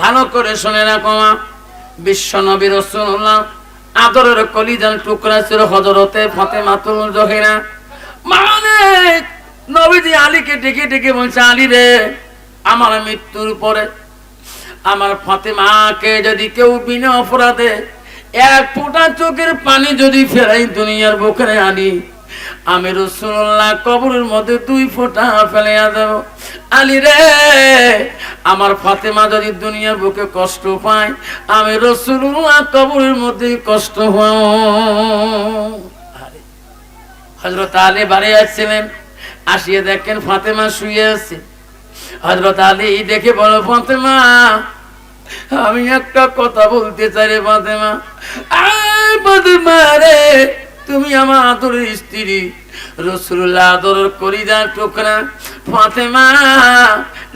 ভালো করে শুনে রাখো বিশ্ব নবী রসুল্লাহ আদরের কলিজান টুকরা ছিল হজরতে ফাতেমাতুল জহিরা। মানে নবীজি আলীকে ডেকে ডেকে বলছে, আলী রে, আমার মৃত্যুর পরে আমার ফাতেমাকে যদি কেউ বিনা অপরাধে এক ফোঁটা চোখের পানি যদি ফেরাই দুনিয়ার বুকে আনি আমি রসুল্লাহ কবরের মধ্যে দুই ফোঁটা ফেলে দেব। আলী রে, আমার ফাতেমা যদি দুনিয়ার বুকে কষ্ট পায়, আমি রসুল্লাহ কবরের মধ্যে কষ্ট হও হজরত আলী বাড়ি আসছিলেন। আসিয়ে দেখেন ফাতেমা শুয়ে আছে। হজরত আলী দেখে বলো, ফাতেমা, আমি একটা কথা বলতে চাই রে ফাতেমা। আয় ফাতেমা রে তুমি আমার আদরের স্ত্রী।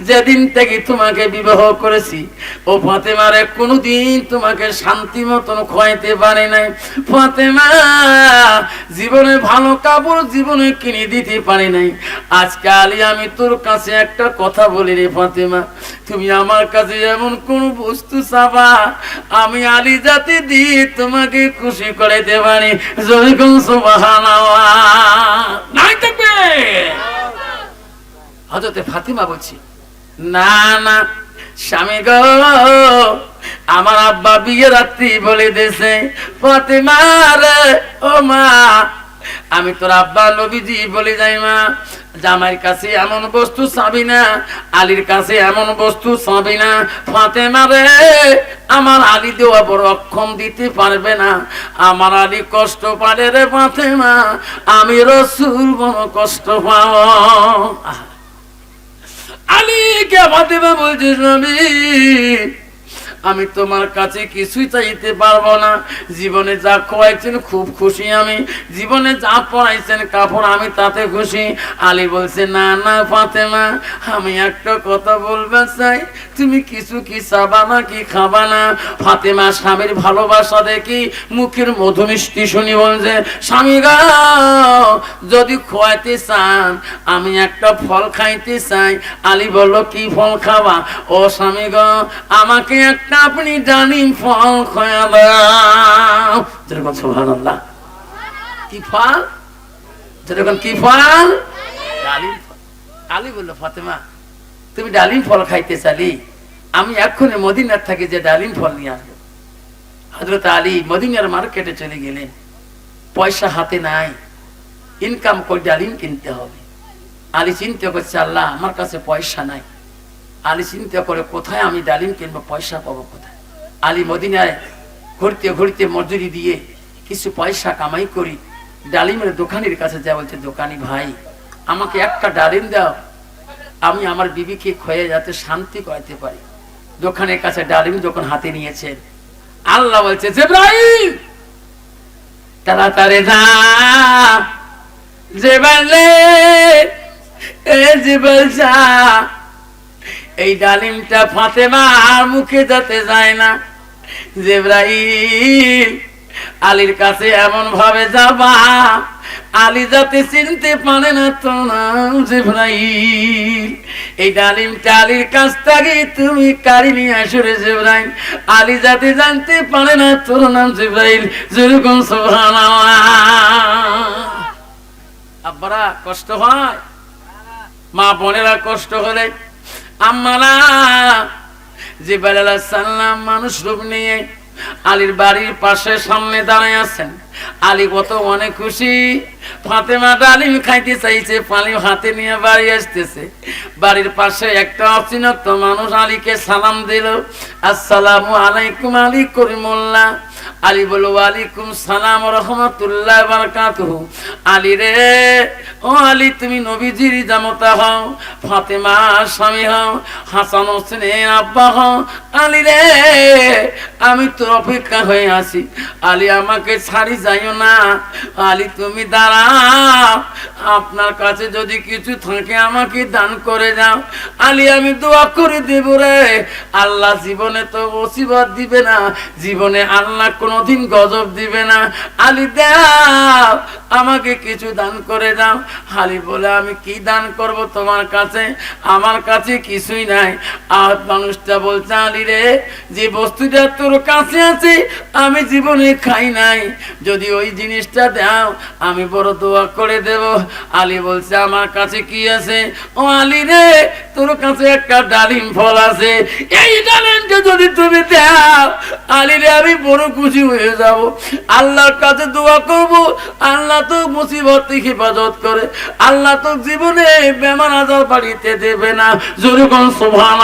যেদিন থেকে তোমাকে বিবাহ করেছি, ও ফাতেমারে কোনোদিন তোমাকে শান্তি মতন খোয়াইতে পারে নাই। ফাতেমা, জীবনে ভালো কাপড় জীবনে কিনে দিতে পারি নাই। আজকালই আমি তোর কাছে একটা কথা বলি রে ফাতেমা, তুমি আমার কাছে এমন কোন বস্তু চাবা, আমি আলি জাতি দিয়ে তোমাকে খুশি করে দে পারি। যদি কোন নাই থাকবে হজরতে ফাতিমা বলছি, না না, স্বামী গো, আমার আব্বা বিয়ে রাত্রি বলে দিয়েছে। ফাতিমা রে ও মা আমি তোর আব্বা নবীজি বলে যাই মা, জামাইয়ের কাছে এমন বস্তু চাবি না, আলীর কাছে এমন বস্তু চাবি না। ফাতেমা রে, আমার আলী দেওয়া বড় অক্ষম দিতে পারবে না। আমার আলী কষ্ট পারে রে ফাতেমা, আমি রসুল বড় কষ্ট পাও। আলীকে ফাতেমা বলছিস নবী আমি তোমার কাছে কিছুই চাইতে পারব না। জীবনে যা খোয়াইছেন খুব খুশি আমি। জীবনে যা পড়াইছেন কাপড় আমি তাতে খুশি আলী বলছে, না না, ফাতেমা, আমি একটা কথা বলবে চাই। তুমি কিছু কি চাবা না, কি খাবা না? ফাতেমা স্বামীর ভালোবাসা দেখি মুখের মধু মিষ্টি শুনি বলছে, স্বামী গা, যদি খোয়াইতে চান, আমি একটা ফল খাইতে চাই। আলী বলল, কি ফল খাবা? ও স্বামী আমাকে একটা আপনি জানি ফল যেরকম কি ফল? যেরকম কি ফল? ডালিম বলল ফাতেমা। তুমি ডালিম ফল খাইতে চালি? আমি এক্ষুনি মদিনার থাকি যে ডালিম ফল নিয়ে আসব। হজরত আলী মদিনার মার্কেটে চলে গেলেন। পয়সা হাতে নাই। ইনকাম করে ডালিম কিনতে হবে। আলী চিন্তা করছে, আল্লাহ, আমার কাছে পয়সা নাই। আলী চিন্তা করে কোথায় আমি ডালিম কিনবো পয়সা পাবো কোথায়? আলী মদিনায় ঘুরতে ঘুরতে মজুরি দিয়ে কিছু পয়সা কামাই করি ডালিমের দোকানের কাছে যা বলছে, দোকানি ভাই, আমাকে একটা ডালিম দাও, আমি আমার বিবিকে খয়ে যাতে শান্তি করাতে পারি। দোকানের কাছে ডালিম যখন হাতে নিয়েছেন আল্লাহ বলছে জেব্রাহিম তাড়াতাড়ি যা জেবালে এ জেবাল যা। এই ডালিমটা ফাতেমার মুখে যাতে যায় না। জেব্রাহিম আলীর কাছে এমন ভাবে যাবা, আলী যাতে চিনতে পারে না তো নাম এই ডালিমটা আলীর কাছ থেকে তুমি কারি নিয়ে আসো রে জেব্রাহিম আলী যাতে জানতে পারে না তোর নাম জেব্রাহিম যেরকম সুবহানাল্লাহ। আব্বারা, কষ্ট হয়? মা বোনেরা কষ্ট হলে আম্মারা জিবাল সাল্লাম মানুষ রূপ নিয়ে আলীর বাড়ির পাশে সামনে দাঁড়ায় আছেন। আলী কত খুশি? ফাতেমা ডালিম খাইতে চাইছে পালিম হাতে নিয়ে বাড়ি আসতেছে। বাড়ির পাশে একটা অচিনত মানুষ আলীকে সালাম দিল, আসসালামু আলাইকুম আলী আলী সালাম রহমতুল্লাহ আলী রে, ও আলী, তুমি নবীজির জামতা হও, ফাতেমা স্বামী হও, হাসান আব্বা হও। আলী রে, আমি তোর অপেক্ষা হয়ে আছি। আলী আমাকে ছাড়ি যাইও না। আলী তুমি দাঁড়াও আপনার কাছে যদি কিছু থাকে আমাকে দান করে যাও আলি, আমি দোয়া করে দেব রে। আল্লাহ জীবনে তো ওসিবাদ দিবে না। জীবনে আল্লাহ কোনোদিন গজব দিবে না। আলি, দাও। আমাকে কিছু দান করে দাও। আলী বলে, আমি কি দান করব তোমার কাছে? আমার কাছে কিছুই নাই। আর মানুষটা বলছে আলী রে, যে বস্তুটা তোর কাছে আছে, আমি জীবনে খাই নাই। যদি ওই জিনিসটা দাও, আমি বড় দোয়া করে দেব। আলী বলছে, আমার কাছে কি আছে? ও আলী রে, তোর কাছে একটা ডালিম ফল আছে। এই ডালিমটা যদি তুমি দাও আলী রে, আমি বড় খুশি হয়ে যাব। আল্লাহর কাছে দোয়া করব, আল্লাহ তো মুসিবত হেফাজত করে। আল্লাহ তো জীবনে বেমার আজার বাড়িতে দেবে না। জোরে কোন সোভান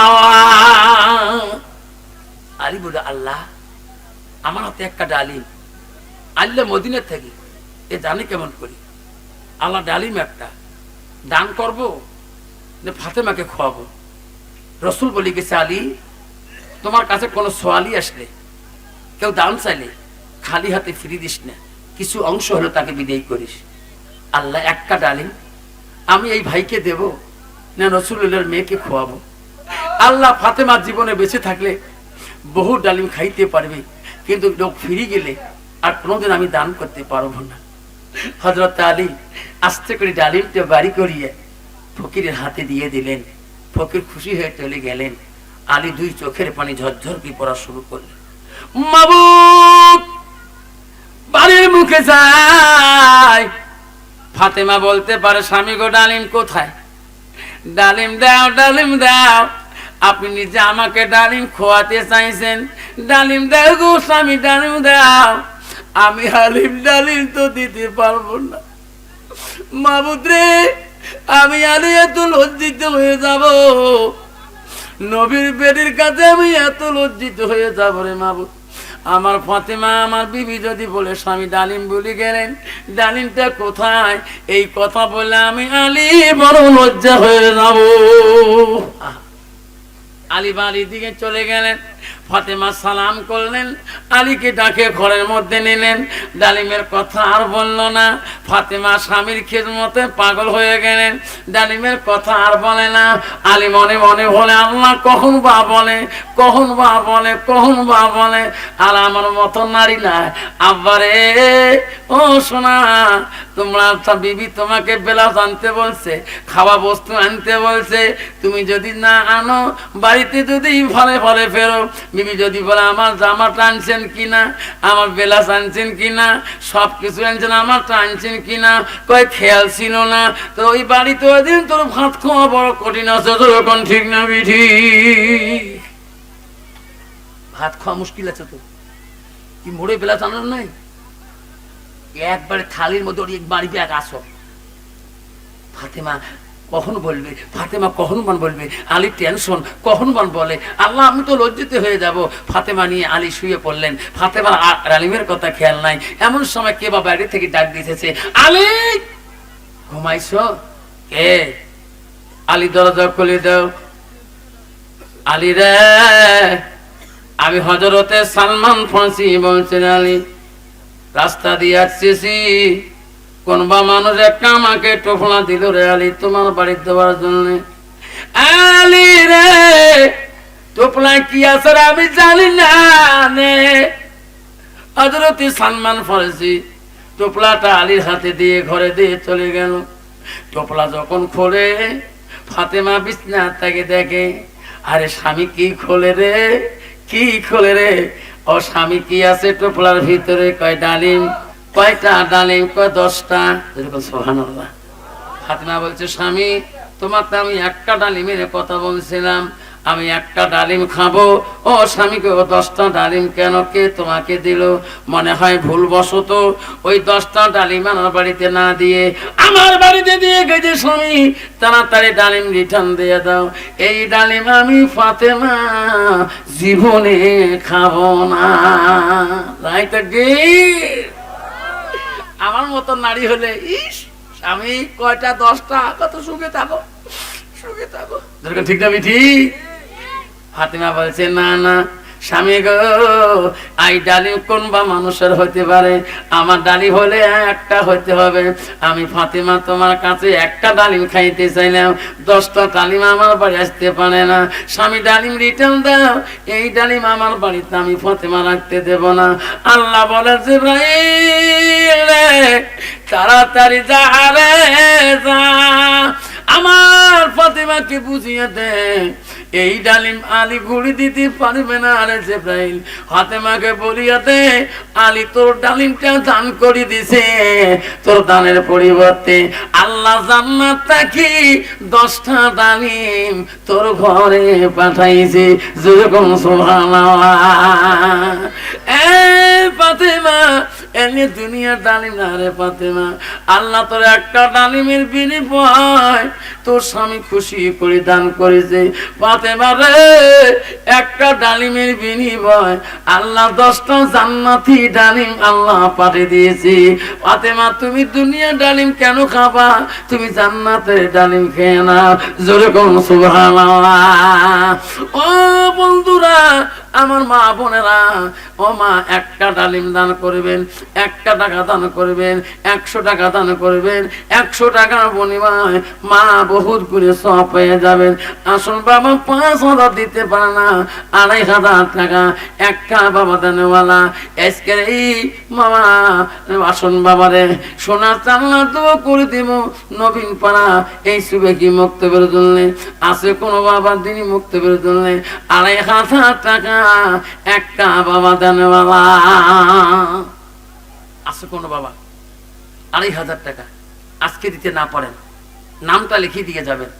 আলী বলে, আল্লাহ, আমার হাতে একটা ডালিম। আল্লাহ মদিনের থেকে এ জানি কেমন করি? আল্লাহ ডালিম একটা। দান করব যে ফাতেমাকে খোয়াবো। রসুল বলি গেছে, আলী, তোমার কাছে কোনো সোয়ালি আসলে। কেউ দান চাইলে খালি হাতে ফিরি দিস না। কিছু অংশ হলো তাকে বিদায় করিস। আল্লাহ একটা ডালিম, আমি এই ভাইকে দেব, না রসুলের মেয়েকে খোয়াবো। আল্লাহ ফাতেমার জীবনে বেঁচে থাকলে বহু ডালিম খাইতে পারবে, কিন্তু লোক ফিরে গেলে আর কোনোদিন আমি দান করতে পারব না। হজরত আলী আস্তে করে ডালিমটা বাড়ি করিয়ে ফকিরের হাতে দিয়ে দিলেন। ফকির খুশি হয়ে চলে গেলেন। আলী দুই চোখের পানি ঝরঝর কি পড়া শুরু করলেন। মাবুক মুখে যায়। ফাতেমা বলতে পারে, স্বামী গো, ডালিম কোথায়? ডালিম দাও ডালিম দাও, আপনি নিজে আমাকে ডালিম খোয়াতে চাইছেন। ডালিম দাও গো, স্বামী, ডালিম দাও, আমি হালিম ডালিম তো দিতে পারব না। মাবুদ্রে, আমি আরে এত লজ্জিত হয়ে যাব। নবীর বেডির কাছে আমি এত লজ্জিত হয়ে যাব রে মাবুদ। আমার ফাতেমা, আমার বিবি যদি বলে, স্বামী ডালিম বলি গেলেন, ডালিমটা কোথায়? এই কথা বলে আমি আলী বড় লজ্জা হয়ে যাব। আলী বাড়ির দিকে চলে গেলেন। ফাতেমা সালাম করলেন, আলীকে ডাকে ঘরের মধ্যে নিলেন। ডালিমের কথা আর বলল না। ফাতেমা স্বামীর খেদমতে পাগল হয়ে গেলেন। ডালিমের কথা আর বলে না। আলী মনে মনে বলে, আল্লাহ কখন বা বলে, কখন বা বলে, কখন বা বলে। আর আমার মতো নারী না আব্বারে, ও সোনা, তোমরা বিবি তোমাকে বেলা আনতে বলছে, খাওয়া বস্তু আনতে বলছে। তুমি যদি না আনো, বাড়িতে যদি ফলে ফলে ফেরো বিবি যদি বলে, আমার জামা টানছেন কিনা? আমার বেলাস আনছেন কিনা? সব কিছু আনছেন, আমার টানছেন কিনা? কয়, খেয়াল ছিল না। তো ওই বাড়িতে ওই দিন তোর ভাত খাওয়া বড় কঠিন আছে, তোর এখন ঠিক না বিধি। ভাত খাওয়া মুশকিল আছে তো কি মোড়ে বেলা টানার নাই? একবারে থালির মধ্যে ওর এক বাড়ি ব্যাগ আসো ফাতেমা কখন বলবে? ফাতেমা কখন বান বলবে? আলী টেনশন কখন বান বলে? আল্লাহ, আমি তো লজ্জিত হয়ে যাব। ফাতেমা নিয়ে আলী শুয়ে পড়লেন। ফাতেমা আলিমের কথা খেয়াল নাই। এমন সময় কে বা বাইরে থেকে ডাক দিতেছে, আলী, ঘুমাইছো? কে? আলী, দরজা খুলে দাও। আলী রে, আমি হজরতে সালমান ফাঁসি বলছেন, আলী, রাস্তা দিয়ে আসতেছি। কোন বা মানুষ একটা আমাকে টোফলা দিল রে আলী, তোমার বাড়ি দেওয়ার জন্য। আলী রে টোপলা কি আছে আমি জানি না নে। হজরতি সালমান ফরেছি টোপলাটা আলীর হাতে দিয়ে ঘরে দিয়ে চলে গেল। টোপলা যখন খোলে, ফাতেমা বিছনা তাকে দেখে, আরে স্বামী কি খোলে রে? কি খোলে রে? ও স্বামী কি আছে টোপলার ভিতরে? কয়, ডালিম কয়টা ডালিম, কয় দশটা? এরকম সোহান ফাতেমা বলছে, স্বামী তোমার তো আমি একটা ডালিমের কথা বলছিলাম। আমি একটা ডালিম খাব। ও স্বামীকে ও দশটা ডালিম কেন কে তোমাকে দিল? মনে হয় ভুল বশত ওই দশটা ডালিম আমার বাড়িতে না দিয়ে, আমার বাড়িতে দিয়ে গেছে, স্বামী। তাড়াতাড়ি ডালিম রিটার্ন দিয়ে দাও। এই ডালিম আমি ফাতেমা জীবনে খাব না। রাইট আমার মতো নারী হলে ইস আমি কয়টা দশটা কত সুখে থাকো সুখে থাকো। ঠিক না ঠিক হাতিমা বলছে না না স্বামী গো, আই ডালিম কোন বা মানুষের হতে পারে? আমার ডালিম হলে একটা হতে হবে। আমি ফাতেমা তোমার কাছে একটা ডালিম খাইতে চাইলাম দশটা ডালিম আমার বাড়ি আসতে পারে না। স্বামী ডালিম রিটার্ন দাও। এই ডালিম আমার বাড়িতে আমি ফাতেমা রাখতে দেব না। আল্লাহ বলে যে তাড়াতাড়ি যা রে যা। আমার ফাতেমাকে বুঝিয়ে দে। এই ডালিম আলী ঘুড়ি দিতে পারবে না আরে জেব্রাইল। ফাতেমাকে বলিয়া দে আলী, তোর ডালিমটা দান করে দিছে। তোর দানের পরিবর্তে আল্লাহ জান্নাত তাকি দশটা ডালিম তোর ঘরে পাঠাইছে। যেরকম সুবহানাল্লাহ। এ ফাতেমা এনে দুনিয়ার ডালিম না রে ফাতেমা। আল্লাহ তোর একটা ডালিমের বিনিময় তোর স্বামী খুশি করে দান করেছে। ফাতেমা রে, একটা ডালিমের বিনিময় আল্লাহ দশটা জান্নাতি ডালিম আল্লাহ পাঠিয়ে দিয়েছে। ফাতেমা, তুমি দুনিয়ার ডালিম কেন খাবা? তুমি জান্নাতের ডালিম খেয়ে না কোন সুবহানাল্লাহ। ও বন্ধুরা আমার মা বোনেরা, ও মা, একটা ডালিম দান করবেন, একটা টাকা দান করবেন, একশো টাকা দান করবেন, একশো টাকার বিনিময় মা বহুত করে সব পেয়ে যাবেন। আসুন বাবা পাঁচ হাজার দিতে পারে না, আড়াই হাজার টাকা, একটা বাবা দানেওয়ালা। আজকের এই মামা আসুন বাবা রে সোনার চাল্লা তো করে দিব নবীন পাড়া, এই শুভে কি মুক্তবের জন্য আছে কোনো বাবা দিনই মুক্তবের জন্য আড়াই হাজার টাকা একটা বাবা দেন বাবা। আছে কোনো বাবা? আড়াই হাজার টাকা। আজকে দিতে না পারেন। নামটা লিখিয়ে দিয়ে যাবেন।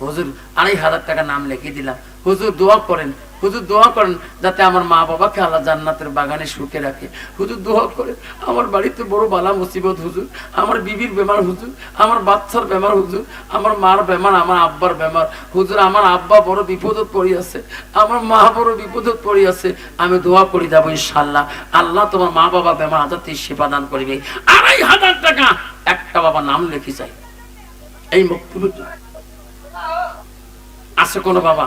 হুজুর, আড়াই হাজার টাকা নাম লিখিয়ে দিলাম। হুজুর, দোয়া করেন। হুজুর দোয়া করেন যাতে আমার মা বাবাকে আল্লাহ জান্নাতের বাগানে সুখে রাখে। হুজুর দোয়া করেন আমার বাড়িতে বড় বালা মুসিবত হুজুর, আমার বিবির বেমার হুজুর, আমার বাচ্চার বেমার হুজুর, আমার মার বেমার, আমার আব্বার বেমার। হুজুর, আমার আব্বা বড় বিপদত পড়ি আছে, আমার মা বড় বিপদত পড়ি আছে। আমি দোয়া করি যাব ইনশাল্লাহ আল্লাহ তোমার মা বাবা বেমার হাজার সেবা দান করিবে। আড়াই হাজার টাকা, একটা বাবা নাম লিখি চাই। এই বক্তব্য আছে কোনো বাবা?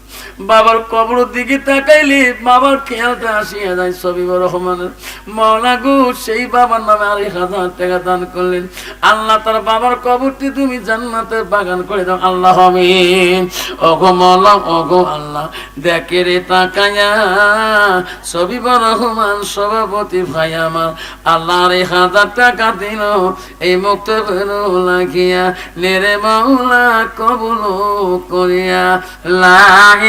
বাবার কবর দিকে তাকাইলে বাবার খেয়ালটা আসিয়া যায় সবিবর রহমানের। মৌলা গু, সেই বাবার নামে আড়াই হাজার টাকা দান করলেন। আল্লাহ তার বাবার কবরটি তুমি জান্নাতের বাগান করে দাও। আল্লাহ, আমিন। ওগো মৌলা ওগো আল্লাহ দেখে রে তাকায়া সবিবর রহমান সভাপতি ভাই আমার আল্লাহ আড়াই হাজার টাকা দিল। এই মুক্ত লাগিয়া নেরে মৌলা কবুল করিয়া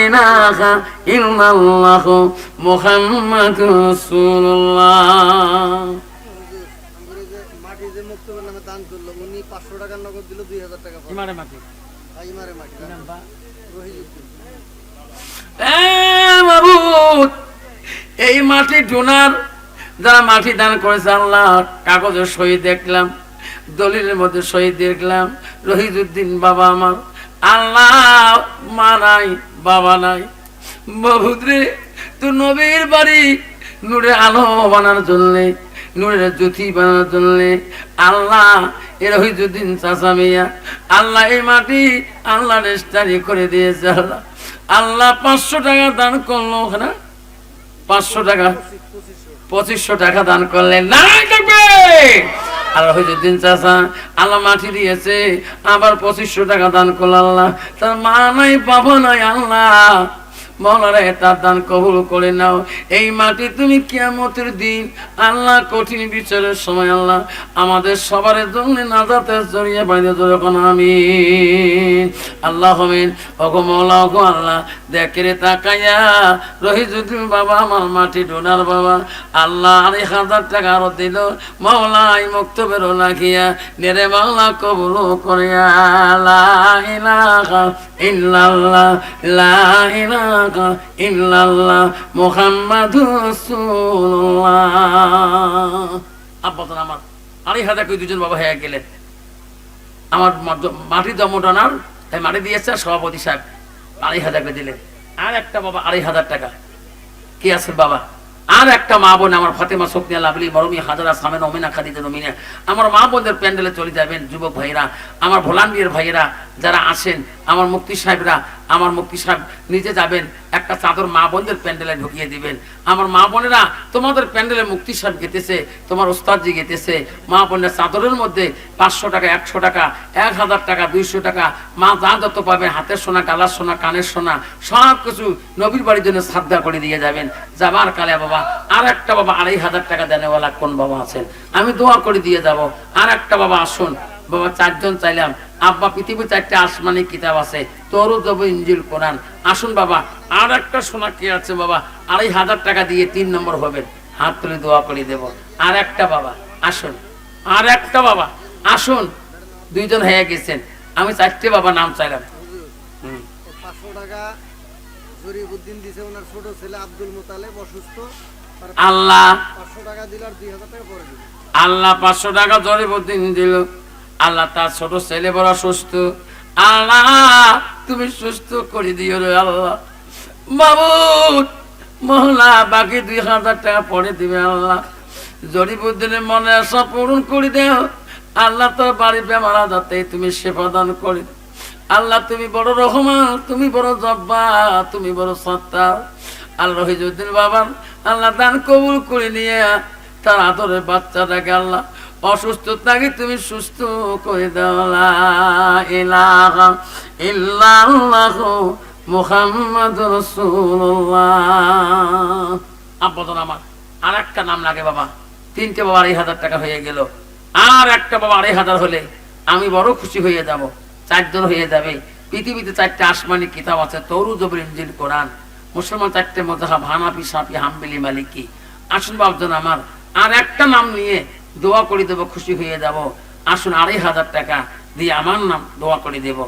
লাইলাহা ইল্লাল্লাহ মুহাম্মাদুর রাসূলুল্লাহ মাটি যে মুক্তবের নামে দান করল উনি পাঁচশো টাকার নগদ দিল দুই হাজার টাকা ইমারে মাটি। ইমারে মাটি রহিজুদ্দিন এ মাবুদ এই মাটি ডোনার যারা মাটি দান করেছে আল্লাহ কাগজের সই দেখলাম দলিলের মধ্যে সই দেখলাম রহিদুদ্দিন বাবা আমার আল্লাহ মা নাই বাবা নাই। বহুত রে তুই নবীর বাড়ি নূরে আলো বানার জন্যে, নূরের জ্যোতি বানানোর জন্যে, আল্লাহ এ রহিদুদ্দিন চাচা মিয়া, আল্লাহ এই মাটি আল্লাহ রেস্টারি করে দিয়েছে, আল্লাহ। আল্লাহ পাঁচশো টাকা দান করল ওখানে। পাঁচশো টাকা, পঁচিশশো টাকা দান করলেন। নারায়ণ থাকবে আল্লাহ তিন চাষা আল্লাহ মাটি দিয়েছে, আবার পঁচিশশো টাকা দান করল আল্লাহ। তার মা নাই, বাবা নাই, আল্লাহ। মৌলারা তার দান কবুল করে নাও। এই মাটি তুমি কিয়ামতের দিন আল্লাহ কঠিন বিচারের সময় আল্লাহ আমাদের সবার জন্য নাজাতের জড়িয়ে বাইরে যখন আমি। আল্লাহ হবেন, ওগো মৌলা, ওগো আল্লাহ দেখে তাকাইয়া রহিজুদ্দিন বাবা, আমার মাটি ডোনার বাবা। আল্লাহ আড়াই হাজার টাকা আরও দিল মৌলা এই মুক্ত বেরো লাগিয়া, নেরে মাওলা কবুল করিয়া, লা ইলাহা ইল্লাল্লাহ, লা আমার মাটি দমডনার তাই মাটি দিয়েছে সভাপতি সাহেব আড়াই হাজার আর একটা বাবা আড়াই হাজার টাকা। বাবা? আর একটা মা বোন আমার ফাতেমা লাভলি, মরমি হাজারা সামেন অমিনা খাদিজা নমিনা। আমার মা বোনদের প্যান্ডেলে চলে যাবেন যুবক ভাইরা আমার ভোলান্টিয়ার ভাইয়েরা যারা আসেন আমার মুক্তি সাহেবরা, আমার মুক্তি সাহেব নিজে যাবেন একটা চাদর মা বোনদের প্যান্ডেলে ঢুকিয়ে দিবেন। আমার মা বোনেরা তোমাদের প্যান্ডেলে মুক্তি সাহেব গেতেছে, তোমার ওস্তাদজি গেতেছে। মা বোনের চাদরের মধ্যে পাঁচশো টাকা, একশো টাকা, এক হাজার টাকা, দুইশো টাকা, মা যা যত পাবেন হাতের সোনা, গালার সোনা, কানের সোনা, সব কিছু নবীর বাড়ির জন্য শ্রদ্ধা করে দিয়ে যাবেন। যাবার কালে বাবা আর একটা বাবা আড়াই হাজার টাকা দেনেওয়ালা কোন বাবা আছেন? আমি দোয়া করে দিয়ে যাব। আর একটা বাবা আসুন। বাবা চারজন চাইলাম। আব্বা পৃথিবীর চারটে আসমানি কিতাব আছে। তোরও দেব ইঞ্জিল কোরআন। আসুন বাবা আর একটা সোনা কে আছে বাবা? আড়াই হাজার টাকা দিয়ে তিন নম্বর হবেন হাত তুলে দোয়া করে দেব। আর একটা বাবা আসুন। আর একটা বাবা আসুন। দুইজন হয়ে গেছেন। আমি চারটে বাবা নাম চাইলাম। আল্লাহ। আল্লাহ পাঁচশো টাকা জরিবুদ্দিন দিল। আল্লাহ তার ছোট ছেলে বড় সুস্থ। আল্লাহ, তুমি সুস্থ করে দিও রে আল্লাহ। বাবু মহলা বাকি দুই হাজার টাকা পরে দিবে আল্লাহ। জরিবুদ্দিনের মনে আশা পূরণ করে দেও। আল্লাহ তোর বাড়ি বেমার যাতে তুমি সেবা দান করে। আল্লাহ, তুমি বড় রহমান, তুমি বড় জব্বা তুমি বড় সত্তা আল্লাহ রহিজুদ্দিন বাবার আল্লাহ দান কবুল করে নিয়ে তার আদরের বাচ্চাটাকে আল্লাহ অসুস্থ থাকে তুমি সুস্থ করে দাও ইলাহা ইল্লাল্লাহ আব্বাদন আমার আর একটা নাম লাগে বাবা, তিনটে বাবা আড়াই হাজার টাকা হয়ে গেল। আর একটা বাবা আড়াই হাজার হলে আমি বড় খুশি হয়ে যাব, চারজন হয়ে যাবে। পৃথিবীতে চারটে আসমানি কিতাব আছে তরু জবর ইঞ্জিল কোরআন। মুসলমান চারটে মজাহাব, হানাফি, সাফি, হাম্বিলি, মালিকি। আসুন বাবজন আমার, আর একটা নাম নিয়ে দোয়া করে দেবো, খুশি হয়ে যাব। আসুন আড়াই হাজার টাকা দিয়ে আমার নাম দোয়া করে দেব।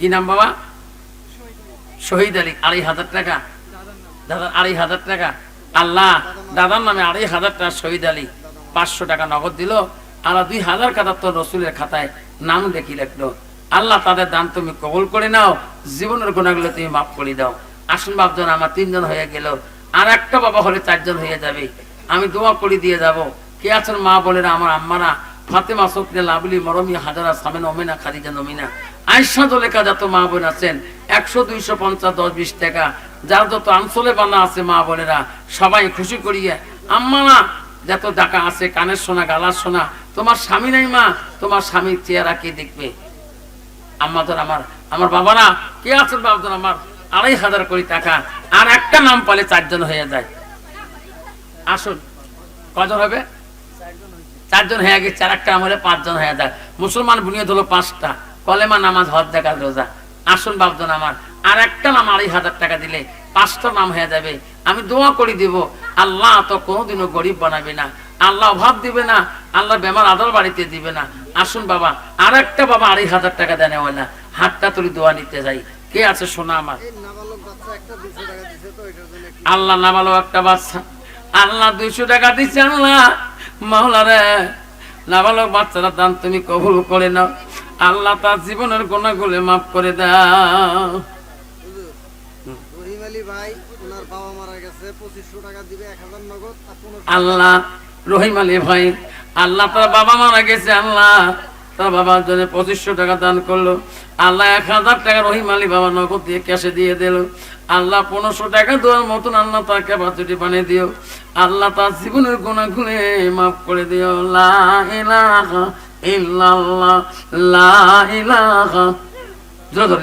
কি- নাম বাবা? শহীদ আলী। আড়াই হাজার টাকা? দাদা আড়াই হাজার টাকা? আল্লাহ, দাদার নামে আড়াই হাজার টাকা শহীদ আলী। পাঁচশো টাকা নগদ দিল। আল্লাহ দুই হাজার খাতার তো রসুলের খাতায় নাম দেখি লিখলো আল্লাহ তাদের দান তুমি কবল করে নাও। জীবনের গুণাগুলো তুমি মাফ করে দাও। আসুন বাপজন, আমার তিনজন হয়ে গেল। আর একটা বাবা হলে চারজন হয়ে যাবে। আমি দোয়া করে দিয়ে যাব। কে আছেন মা বলেরা আমার আম্মারা? ফাতেমা সফিয়া লাভলি মরমি, হাজারা, সামেন, ওমেনা, খাদিজা, নমিনা। আয়সা দলেকা যত মা বোন আছেন, একশো, দুইশো, পঞ্চাশ, দশ, বিশ টাকা। যার যত আঞ্চলে বানা আছে মা বোনেরা, সবাই খুশি করিয়ে, আম্মারা, যত টাকা আছে, কানের সোনা, গালার সোনা, তোমার স্বামী নাই মা, তোমার স্বামীর চেহারা কে দেখবে? আমাদের আমার আমার বাবারা, কে আছেন বাবাদের আমার? আড়াই হাজার কোটি টাকা, আর একটা নাম পালে চারজন হয়ে যায়। আসুন, কজন হবে? চারজন হয়ে গেছে চার একটা আমলে পাঁচজন হয়ে যায়। মুসলমান বুনিয়াদ হলো পাঁচটা। কলেমা নামাজ হজ দেখার রোজা। আসুন বাবজন আমার আর একটা নাম আড়াই হাজার টাকা দিলে পাঁচটা নাম হয়ে যাবে। আমি দোয়া করে দিব আল্লাহ তো কোনোদিনও গরিব বানাবে না। আল্লাহ অভাব দিবে না আল্লাহ বেমার আদর বাড়িতে দিবে না। আসুন বাবা আর একটা বাবা আড়াই হাজার টাকা দেয় না হাতটা তুলি দোয়া নিতে যাই। কে আছে শোনা আমার? আল্লাহ না ভালো একটা বাচ্চা। আল্লাহ দুইশো টাকা দিচ্ছে আল্লাহ। মাওলা রে নাবালক বাচ্চারা দান তুমি কবুল করে নাও। আল্লাহ তার জীবনের গুণাগুলো মাফ করে দাও। রহিম আলী ভাই বাবা মারা গেছে পঁচিশশো টাকা দিবে এক হাজার নগদ আর পনেরোশো আল্লাহ রহিম আলী ভাই আল্লাহ তার বাবা মারা গেছে আল্লাহ তার বাবার জন্য পঁচিশশো টাকা দান করল। আল্লাহ এক হাজার টাকা রহিম আলী বাবা নগদ দিয়ে ক্যাশে দিয়ে দিল। আল্লাহ পনেরোশো টাকা দেওয়ার মতন আল্লাহ তার ক্যাপাসিটি বানিয়ে দিও। আল্লাহ তার জীবনের গুণা গুণে মাফ করে দিও। লা ইলাহা ইল্লাল্লাহ, লা ইলাহা, জোরে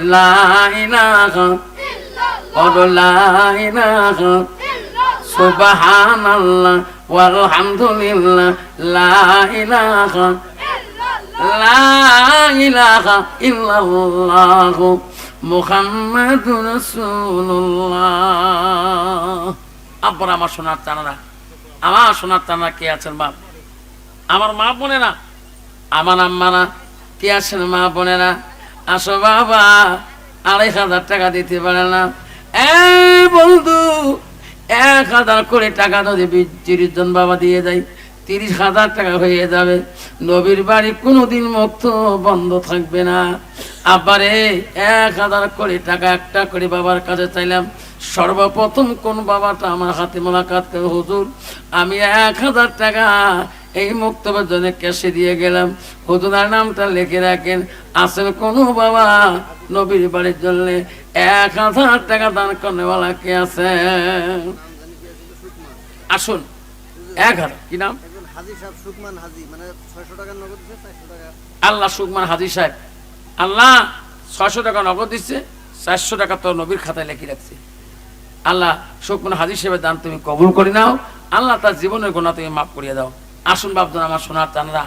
রাসূলুল্লাহ। আব্বার আমার সোনার চানারা আমার সোনার চানারা কে আছেন বাপ আমার মা বোনেরা? আমার আম্মারা কে আছেন মা বোনেরা? আসো বাবা, আড়াই হাজার টাকা দিতে পারে না। এই বন্ধু, এক হাজার করে টাকা যদি তিরিশ জন বাবা দিয়ে যায় তিরিশ হাজার টাকা হয়ে যাবে। নবীর বাড়ি কোনোদিন মুক্ত বন্ধ থাকবে না। আবারে এক হাজার করে টাকা একটা করে বাবার কাছে চাইলাম। সর্বপ্রথম কোন বাবাটা আমার হাতে মোলাকাত করে, হুজুর, আমি এক হাজার টাকা এই মুক্তবের জন্য ক্যাশে দিয়ে গেলাম। হুজুরার নামটা লিখে রাখেন আসেন কোনো বাবা নবীর বাড়ির জন্য এক হাজার টাকা দান করেওয়ালা কে আছে? আসুন, এক হাজার, কি নাম? সুকমান মানে নগদ টাকা। আল্লাহ সুকমান হাজি সাহেব, আল্লাহ ছয়শো টাকা নগদ দিচ্ছে চারশো টাকা তো নবীর খাতায় লেখি রাখছে। আল্লাহ সুকমান হাজি সাহেবের দান তুমি কবুল করে নাও, আল্লাহ তার জীবনের গোনা তুমি মাফ করিয়ে দাও। আসুন বাবজন আমার সোনার চানরা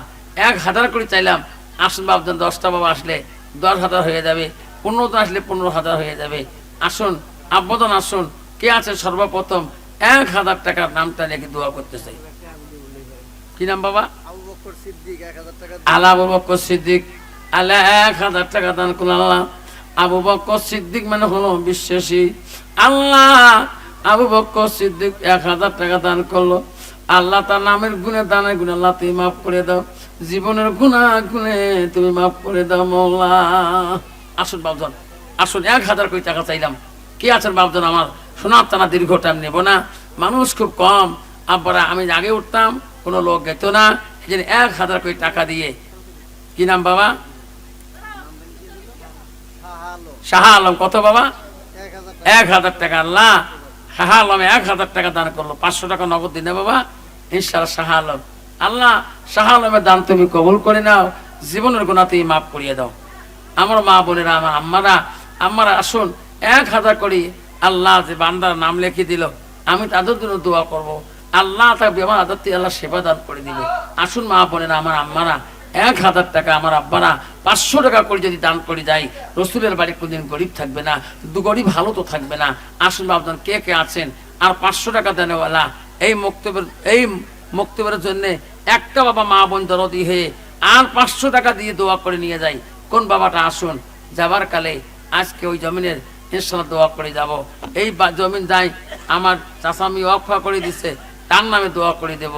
এক হাজার করে চাইলাম, আসুন বাবজন দশটা বাবা আসলে দশ হাজার হয়ে যাবে, পনেরো জন আসলে পনেরো হাজার হয়ে যাবে। আসুন আব্বদন আসুন, কে আছে সর্বপ্রথম এক হাজার টাকার নামটা লেখে দোয়া করতে চাই। কি নাম বাবা? আল্লাহ আবু বকর সিদ্দিক। আল্লাহ এক হাজার টাকা দান করল আল্লাহ। আবু বকর সিদ্দিক মানে হলো বিশ্বাসী। আল্লাহ আবু বকর সিদ্দিক এক হাজার টাকা দান করল। আল্লাহ তার নামের গুণে দানের গুণে আল্লাহ তুমি মাফ করে দাও। জীবনের গুণা গুণে তুমি মাফ করে দাও মৌলা। আসুন বাবজন আসুন এক হাজার কোটি টাকা চাইলাম। কে আছেন বাবজন আমার? সোনার টানা দীর্ঘ টাইম নেব না। মানুষ খুব কম। আব্বারা আমি আগে উঠতাম কোনো লোক যেত না জন্য এক হাজার কোটি টাকা দিয়ে। কি নাম বাবা? শাহ আলম। কত বাবা? এক হাজার টাকা। আল্লাহ, শাহ আলমে এক হাজার টাকা দান করল। পাঁচশো টাকা নগদ দিনে বাবা? শাহ আলম। আল্লাহ, শাহ আলমের দান তুমি কবুল করে নাও, জীবনের গুণা তুমি মাফ করিয়ে দাও। আমার মা বোনেরা, আমার আম্মারা আম্মারা, আসুন, এক হাজার করি আল্লাহ যে বান্দার নাম লিখে দিল। আমি তাদের জন্য দোয়া করব। আল্লাহ তার বেমার আদত্তি আল্লাহ সেবা দান করে দিবে। আসুন মা বোনেরা, আমার আম্মারা, এক হাজার টাকা আমার আব্বারা, পাঁচশো টাকা করে যদি দান করে যাই রসুলের বাড়ি কোনদিন গরিব থাকবে না, দু গরিব ভালো তো থাকবে না। আসুন বাবদান কে কে আছেন? আর পাঁচশো টাকা দেনেওয়ালা এই মক্তবের এই মক্তবের জন্য একটা বাবা মা বোন দরদি হয়ে আর পাঁচশো টাকা দিয়ে দোয়া করে নিয়ে যাই কোন বাবাটা? আসুন, যাবার কালে আজকে ওই জমিনের ইনশাল্লাহ দোয়া করে যাব। এই জমিন যাই আমার চাষামি অক্ষা করে দিছে। তার নামে দোয়া করে দেব।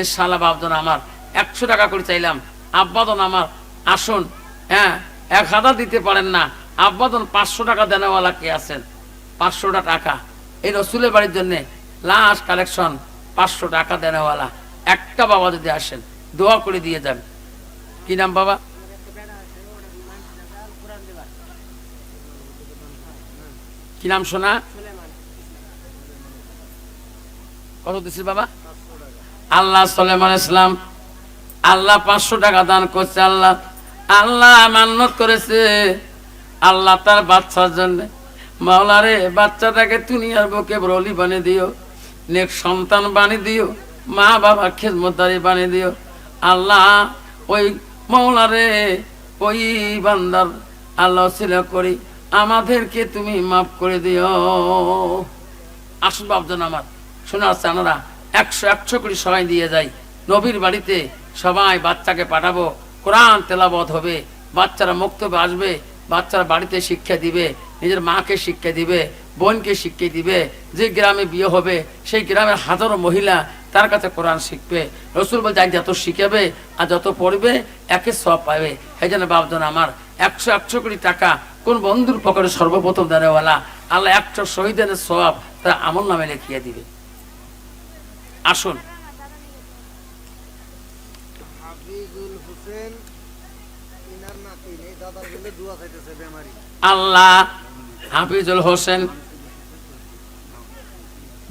ইনশাল্লাহ বাবজন আমার, একশো টাকা করে চাইলাম। আব্বাদন আমার, আসুন। হ্যাঁ এক হাজার দিতে পারেন না। আব্বাদন পাঁচশো টাকা দেনেওয়ালা কে আছেন? পাঁচশোটা টাকা। এই রসুলের বাড়ির জন্য লাস্ট কালেকশন, পাঁচশো টাকা দেনেওয়ালা। একটা বাবা যদি আসেন, দোয়া করে দিয়ে যান। কি নাম বাবা? কি নাম শোনা কত দিছিস বাবা? আল্লাহ সালেমান ইসলাম আল্লাহ পাঁচশো টাকা দান করছে আল্লাহ। আল্লাহ মান্নত করেছে। আল্লাহ তার বাচ্চার জন্য। মাওলারে বাচ্চাটাকে দুনিয়ার বুকে ব্রলি বানিয়ে দিও। নেক সন্তান বানিয়ে দিও। মা বাবা খেদমতারি বানিয়ে দিও। আল্লাহ ওই মাওলারে ওই বান্দার আল্লাহ ছিল করি। আমাদেরকে তুমি মাফ করে দিও। আসুন বাবজন আমার। শোনার চানারা একশো একশো করে সবাই দিয়ে যাই নবীর বাড়িতে সবাই বাচ্চাকে পাঠাবো। কোরআন তেলাবত হবে। বাচ্চারা মুক্তবে আসবে। বাচ্চারা বাড়িতে শিক্ষা দিবে। নিজের মাকে শিক্ষা দিবে। বোনকে শিক্ষা দিবে। যে গ্রামে বিয়ে হবে, সেই গ্রামের হাজারো মহিলা তার কাছে কোরআন শিখবে। রসুল বলছে যত শিখাবে আর যত পড়বে, একে সব পাবে। সেই জন্য বাবজন আমার, একশো একশো কোটি টাকা কোন বন্ধুর পকেটে সর্বপ্রথম দাঁড়াওয়ালা? আল্লাহ একশো শহীদের সব তার আমল নামে লিখিয়ে দিবে আসুন হাফিজুল হোসেন ইনার নাতিন এই দাদার বলে দোয়া চাইতেছে বেমারি। আল্লাহ হাফিজুল হোসেন।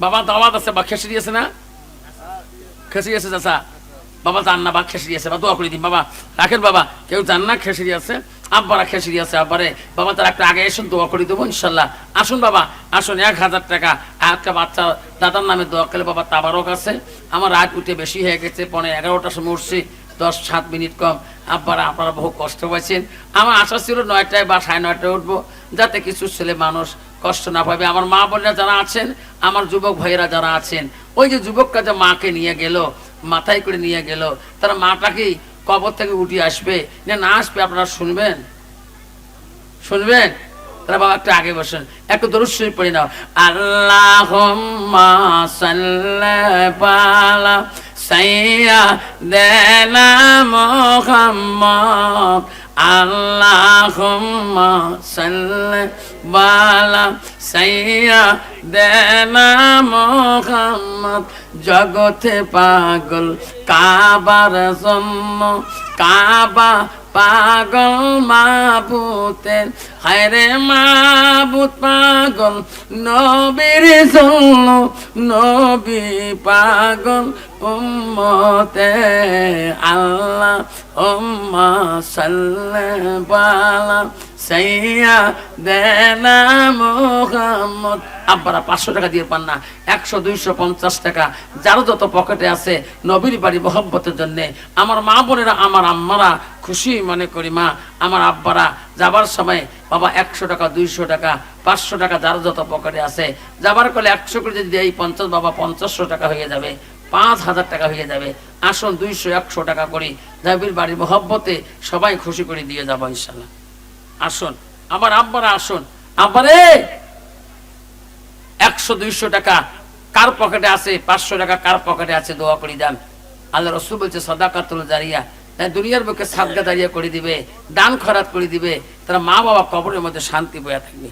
বাবা দাওয়াত আছে বা খেসি দিয়েছে না? খেসি আছে চাচা। বাবা জান না বা খেসি আছে বা দোয়া করে দিন। বাবা রাখেন বাবা কেউ জান না খেসি আছে আব্বারা খেসি আছে, আব্বারে। বাবা, তার একটা আগে এসুন, দোয়া করে দেবো, ইনশাল্লাহ। আসুন বাবা, আসুন, এক হাজার টাকা। একটা বাচ্চা, দাদার নামে দোয়া করলে বাবা তাবারক আছে। আমার রাত উঠে বেশি হয়ে গেছে পনেরো এগারোটার সময় উঠছি, দশ, সাত মিনিট কম। আব্বারা, আপনারা বহু কষ্ট পাইছেন। আমার আশা ছিল নয়টায় বা সাড়ে নয়টায় উঠবো, যাতে কিছু ছেলে মানুষ কষ্ট না পাবে। আমার মা বোনেরা যারা আছেন, আমার যুবক ভাইয়েরা যারা আছেন, ওই যে যুবকটা যে মাকে নিয়ে গেল, মাথায় করে নিয়ে গেল, তারা মাটা কি কবর থেকে উঠে আসবে, না না আসবে, আপনারা শুনবেন? শুনবেন? তারা বাবা একটু আগে বসেন, একটু দরুদ শরীফ পড়ে নাও। আল্লাহ সাইয়া দেনা মোহাম্মদ। আল্লাহুম্মা সাল্লি বালা সাইয়া দেনা মোহাম্মদ জগতে পাগল, কাবার জন্য কাবা পাগল মাবুতের হায়রে মাবুত পাগল, নবীর জন্য নবী পাগল উম্মতে। আল্লাহ উম্মা সাল্লে পঞ্চাশ টাকা। যারও যত পকেটে আছে নবীর বাড়ি মহব্বতের জন্য। আমার মা বোনেরা, আমার আম্মারা খুশি মনে করি মা। আমার আব্বারা যাবার সময়, বাবা, একশো টাকা, দুইশো টাকা, পাঁচশো টাকা যার যত পকেটে আছে, যাবার কলে একশো করে যদি এই পঞ্চাশ, বাবা, পঞ্চাশশো টাকা হয়ে যাবে, পাঁচ হাজার টাকা হয়ে যাবে। আসুন দুইশো, একশো টাকা করি। নবীর বাড়ি মহব্বতে সবাই খুশি করে দিয়ে যাব ইনশাল্লাহ। আসুন, আমার আব্বারা আসুন। আব্বারে, একশো, দুইশো টাকা কার পকেটে আছে? পাঁচশো টাকা কার পকেটে আছে? দোয়া করে দেন। আল্লাহ রসুল বলছে, সদাকাতুল তাই দুনিয়ার বুকে সাদগা দাঁড়িয়ে করে দিবে, দান খরাত করে দিবে, তারা মা বাবা কবরের মধ্যে শান্তি বয়ে থাকবে।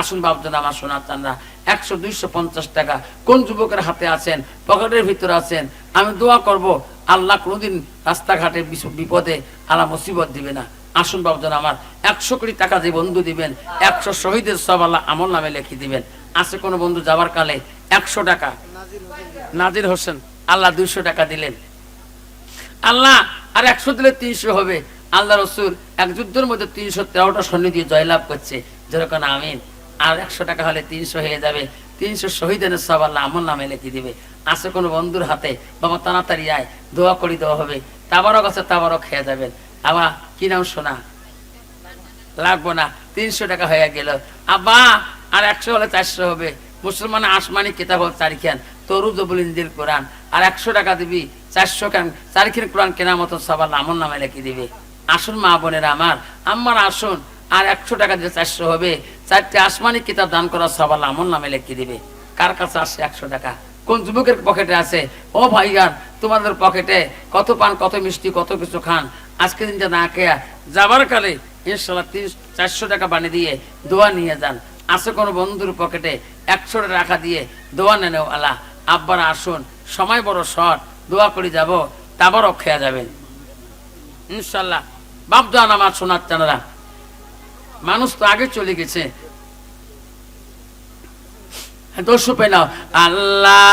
আসুন বাবজন আমার সোনার চান্দা একশো, দুইশো পঞ্চাশ টাকা। কোন যুবকের হাতে আছেন? পকেটের ভিতরে আছেন? আমি দোয়া করব, আল্লাহ কোনোদিন রাস্তাঘাটে বিপদে, আল্লাহ মুসিবত দিবে না। আসুন বাবজন আমার একশো কোটি টাকা যে বন্ধু দিবেন, একশো শহীদের সব আল্লাহ আমল নামে লিখে দিবেন। আছে কোনো বন্ধু যাবার কালে একশো টাকা? নাজির হোসেন, আল্লাহ দুইশো টাকা দিলেন। আল্লাহ, আর একশো দিলে তিনশো হবে। আল্লাহ রসুল এক যুদ্ধের মধ্যে তিনশো তেরোটা সৈন্য দিয়ে জয়লাভ করছে। যেরকম আমিন, আর একশো টাকা হলে তিনশো হয়ে যাবে। তিনশো শহীদের সব আল্লাহ আমল নামে লিখে দিবে। আছে কোনো বন্ধুর হাতে, বাবা তাড়াতাড়ি আয়, দোয়া করি দেওয়া হবে। তাবারও গাছে তাবারও খেয়ে যাবেন। আবার কি নাম শোনা লাগবো না, তিনশো টাকা হয়ে গেল। আব্বা, আর একশো হলে চারশো হবে। মুসলমান আসমানি কিতাব হল তরু জবুল কোরআন। আর একশো টাকা দিবি, চারশো খান চারিখান কোরআন কেনার মতো সবার আমল নামে লিখে দিবে। আসুন মা বোনেরা আমার আমার আসুন, আর একশো টাকা দিয়ে চারশো হবে। চারটে আসমানি কিতাব দান করা সবার আমল নামে লিখে দিবে। কার কাছে আসছে একশো টাকা? কোন যুবকের পকেটে আছে? ও ভাইগান তোমাদের পকেটে কত পান, কত মিষ্টি, কত কিছু খান? আজকে দিনটা না খেয়া যাবার কালে ইনশাল্লাহ তিন চারশো টাকা বানিয়ে দিয়ে দোয়া নিয়ে যান। আছে কোনো বন্ধুর পকেটে একশো টাকা দিয়ে দোয়া নেন আল্লাহ। আব্বারা আসুন, সময় বড় শর্ট দোয়া করে যাব তাবারও খেয়া যাবেন। ইনশাল্লাহ বাপ দান আমার সোনার চানারা মানুষ তো আগে চলে গেছে। দোষ পেলাও আল্লাহ